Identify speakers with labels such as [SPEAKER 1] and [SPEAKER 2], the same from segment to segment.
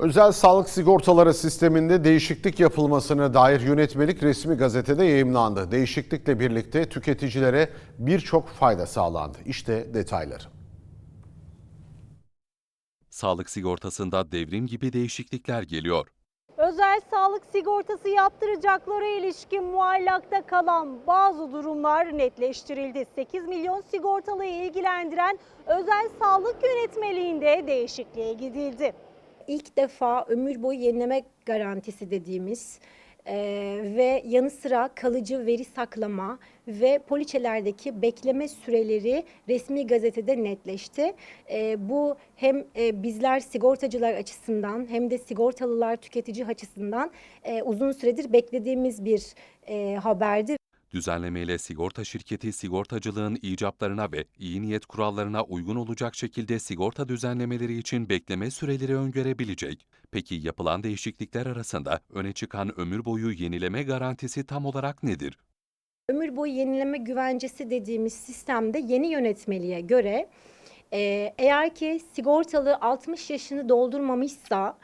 [SPEAKER 1] Özel sağlık sigortaları sisteminde değişiklik yapılmasına dair yönetmelik resmi gazetede yayımlandı. Değişiklikle birlikte tüketicilere birçok fayda sağlandı. İşte detayları.
[SPEAKER 2] Sağlık sigortasında devrim gibi değişiklikler geliyor.
[SPEAKER 3] Özel sağlık sigortası yaptıracaklara ilişkin muallakta kalan bazı durumlar netleştirildi. 8 milyon sigortalıyı ilgilendiren özel sağlık yönetmeliğinde değişikliğe gidildi.
[SPEAKER 4] İlk defa ömür boyu yenileme garantisi dediğimiz e, ve yanı sıra kalıcı veri saklama ve poliçelerdeki bekleme süreleri resmi gazetede netleşti. E, bu hem e, bizler sigortacılar açısından hem de sigortalılar tüketici açısından e, uzun süredir beklediğimiz bir e, haberdi.
[SPEAKER 2] Düzenlemeyle sigorta şirketi sigortacılığın icaplarına ve iyi niyet kurallarına uygun olacak şekilde sigorta düzenlemeleri için bekleme süreleri öngörebilecek. Peki yapılan değişiklikler arasında öne çıkan ömür boyu yenileme garantisi tam olarak nedir?
[SPEAKER 4] Ömür boyu yenileme güvencesi dediğimiz sistemde yeni yönetmeliğe göre eğer ki sigortalı 60 yaşını doldurmamışsa,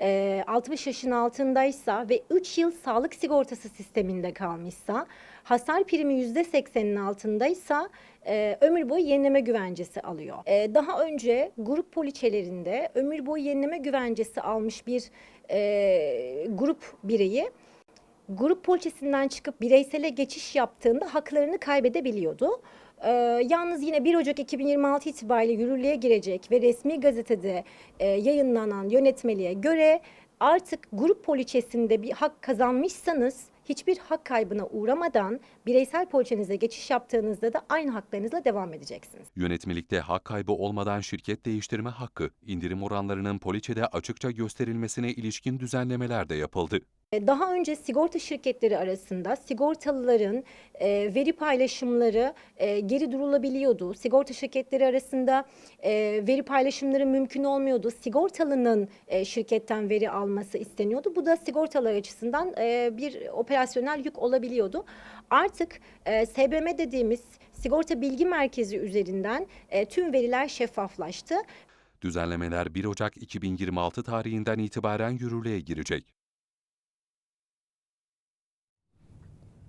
[SPEAKER 4] e, 60 yaşın altındaysa ve 3 yıl sağlık sigortası sisteminde kalmışsa, hasar primi %80'in altındaysa e, ömür boyu yenileme güvencesi alıyor. E, daha önce grup poliçelerinde ömür boyu yenileme güvencesi almış bir e, grup bireyi grup poliçesinden çıkıp bireysele geçiş yaptığında haklarını kaybedebiliyordu. Ee, yalnız yine 1 Ocak 2026 itibariyle yürürlüğe girecek ve resmi gazetede e, yayınlanan yönetmeliğe göre artık grup poliçesinde bir hak kazanmışsanız hiçbir hak kaybına uğramadan bireysel poliçenize geçiş yaptığınızda da aynı haklarınızla devam edeceksiniz.
[SPEAKER 2] Yönetmelikte hak kaybı olmadan şirket değiştirme hakkı, indirim oranlarının poliçede açıkça gösterilmesine ilişkin düzenlemeler de yapıldı.
[SPEAKER 4] E, Daha önce sigorta şirketleri arasında sigortalıların e, veri paylaşımları e, geri durulabiliyordu. Sigorta şirketleri arasında e, veri paylaşımları mümkün olmuyordu. Sigortalının e, şirketten veri alması isteniyordu. Bu da sigortalar açısından e, bir operasyonel yük olabiliyordu. Artık e, SBM dediğimiz sigorta bilgi merkezi üzerinden e, tüm veriler şeffaflaştı.
[SPEAKER 2] Düzenlemeler 1 Ocak 2026 tarihinden itibaren yürürlüğe girecek.